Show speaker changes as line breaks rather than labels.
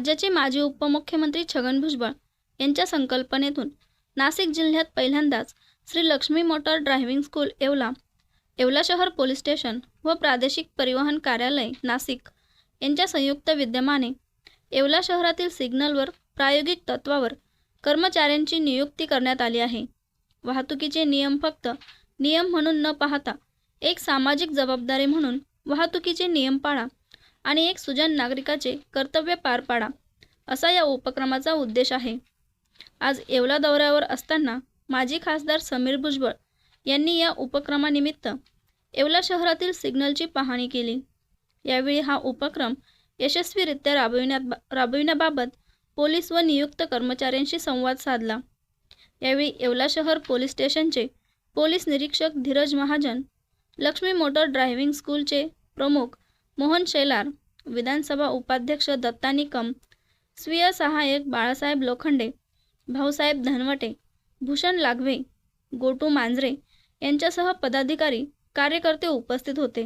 राज्याचे माजी उपमुख्यमंत्री छगन भुजबळ यांच्या संकल्पनेतून नाशिक जिल्ह्यात पहिल्यांदाच Shri Lakshmi motor driving school Yeola. Yeola शहर पोलीस स्टेशन व प्रादेशिक परिवहन कार्यालय नाशिक यांच्या संयुक्त विद्यमाने येवला शहरातील सिग्नलवर प्रायोगिक तत्वावर कर्मचाऱ्यांची नियुक्ती करण्यात आली आहे. वाहतुकीचे नियम फक्त नियम म्हणून न पाहता एक सामाजिक जबाबदारी म्हणून वाहतुकीचे नियम पाळा आणि एक सुजन नागरिकाचे कर्तव्य पार पाडा असा या उपक्रमाचा उद्देश आहे. आज येवला दौऱ्यावर असताना माजी खासदार समीर भुजबळ यांनी या उपक्रमानिमित्त येवला शहरातील सिग्नलची पाहणी केली. यावेळी हा उपक्रम यशस्वीरित्या राबविण्यात राबविण्याबाबत पोलीस व नियुक्त कर्मचाऱ्यांशी संवाद साधला. यावेळी येवला शहर पोलीस स्टेशनचे पोलीस निरीक्षक धीरज महाजन लक्ष्मी मोटर ड्रायव्हिंग स्कूलचे प्रमुख मोहन शेलार विधानसभा उपाध्यक्ष दत्ता निकम स्वीय सहाय्यक बाळासाहेब लोखंडे भाऊसाहेब धनवटे भूषण लागवे गोटू मांजरे यांच्यासह पदाधिकारी कार्यकर्ते उपस्थित होते.